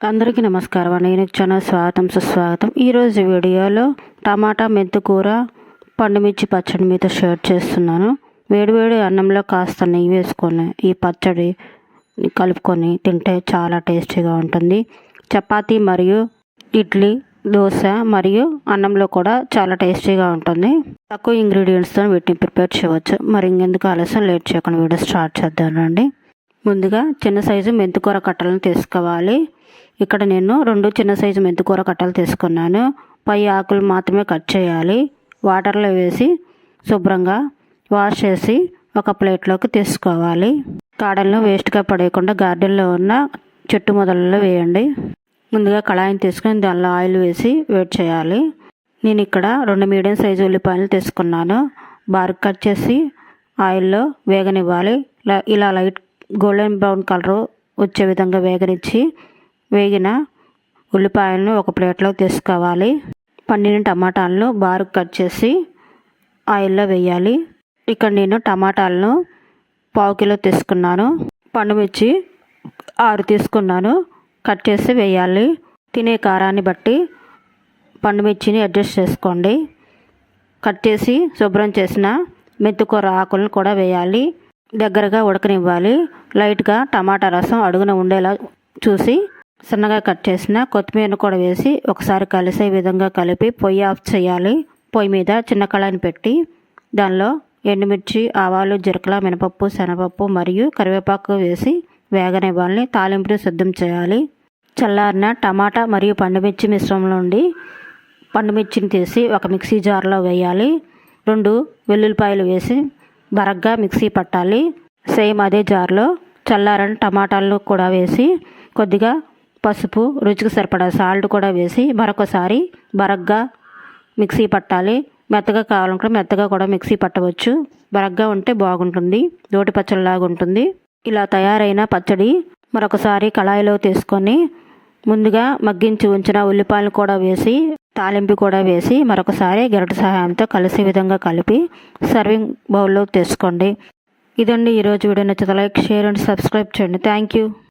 అందరికీ నమస్కారం అండి. నేను ఛానల్ స్వాగతం సుస్వాగతం. ఈరోజు వీడియోలో టమాటా మెంతికూర పండుమిర్చి పచ్చడి మీతో షేర్ చేస్తున్నాను. వేడివేడి అన్నంలో కాస్త నెయ్యి వేసుకొని ఈ పచ్చడి కలుపుకొని తింటే చాలా టేస్టీగా ఉంటుంది. చపాతి మరియు ఇడ్లీ దోశ మరియు అన్నంలో కూడా చాలా టేస్టీగా ఉంటుంది. తక్కువ ఇంగ్రీడియంట్స్తో వీటిని ప్రిపేర్ చేయవచ్చు. మరి ఇంకెందుకు ఆలస్యం లేట్ చేయకుండా వీడియో స్టార్ట్ చేద్దానండి ముందుగా చిన్న సైజు మెంతికూర కట్టలను తీసుకోవాలి. ఇక్కడ నేను రెండు చిన్న సైజు మెంతికూర కట్టలు తీసుకున్నాను. పై ఆకులు మాత్రమే కట్ చేయాలి. వాటర్లో వేసి శుభ్రంగా వాష్ చేసి ఒక ప్లేట్లోకి తీసుకోవాలి. కాడలను వేస్ట్గా పడేయకుండా గార్డెన్లో ఉన్న చెట్టు మొదలలో వేయండి. ముందుగా కళాయిని తీసుకొని దానిలో ఆయిల్ వేసి వేడి చేయాలి. నేను ఇక్కడ రెండు మీడియం సైజు ఉల్లిపాయలు తీసుకున్నాను. బార్క్ కట్ చేసి ఆయిల్లో వేగనివ్వాలి. ఇలా- ఇలా లైట్ గోల్డెన్ బ్రౌన్ కలరు వచ్చే విధంగా వేగనిచ్చి వేగిన ఉల్లిపాయలను ఒక ప్లేట్లో తీసుకోవాలి. పండిన టమాటాలను బారు కట్ చేసి ఆయిల్లో వేయాలి. ఇక్కడ నేను టమాటాలను పావు కిలో తీసుకున్నాను. పండుమిర్చి ఆరు తీసుకున్నాను. కట్ చేసి వేయాలి. తినే కారాన్ని బట్టి పండుమిర్చిని అడ్జస్ట్ చేసుకోండి. కట్ చేసి శుభ్రం చేసిన మెంతికూర ఆకులను కూడా వేయాలి. దగ్గరగా ఉడకనివ్వాలి. లైట్గా టమాటా రసం అడుగున ఉండేలా చూసి సన్నగా కట్ చేసిన కొత్తిమీరను కూడా వేసి ఒకసారి కలిసే విధంగా కలిపి పొయ్యి ఆఫ్ చేయాలి. పొయ్యి మీద చిన్న కళాయిని పెట్టి దానిలో ఎండుమిర్చి ఆవాలు జీలకర్ర మినపప్పు శనగపప్పు మరియు కరివేపాకు వేసి వేగనివ్వాలని తాలింపుని సిద్ధం చేయాలి. చల్లారిన టమాటా మరియు పండుమిర్చి మిశ్రమం నుండి పండుమిర్చిని తీసి ఒక మిక్సీ జార్లో వేయాలి. రెండు వెల్లుల్లిపాయలు వేసి బరగ్గా మిక్సీ పట్టాలి. సేమ్ అదే జార్లో చల్లారని టమాటాలను కూడా వేసి కొద్దిగా పసుపు రుచికి సరిపడా సాల్ట్ కూడా వేసి మరొకసారి బరగ్గా మిక్సీ పట్టాలి. మెత్తగా కావాలనుకుంటే మెత్తగా కూడా మిక్సీ పట్టవచ్చు. బరగ్గా ఉంటే బాగుంటుంది. దోటి పచ్చడిలాగా ఉంటుంది. ఇలా తయారైన పచ్చడి మరొకసారి కళాయిలో తీసుకొని ముందుగా మగ్గించి ఉంచిన ఉల్లిపాయలు కూడా వేసి తాలింపు కూడా వేసి మరొకసారి గరిట సహాయంతో కలిసే విధంగా కలిపి సర్వింగ్ బౌల్లో తీసుకోండి. ఇదండి ఈరోజు వీడియో నచ్చితే లైక్ షేర్ అండ్ సబ్స్క్రైబ్ చేయండి. Thank you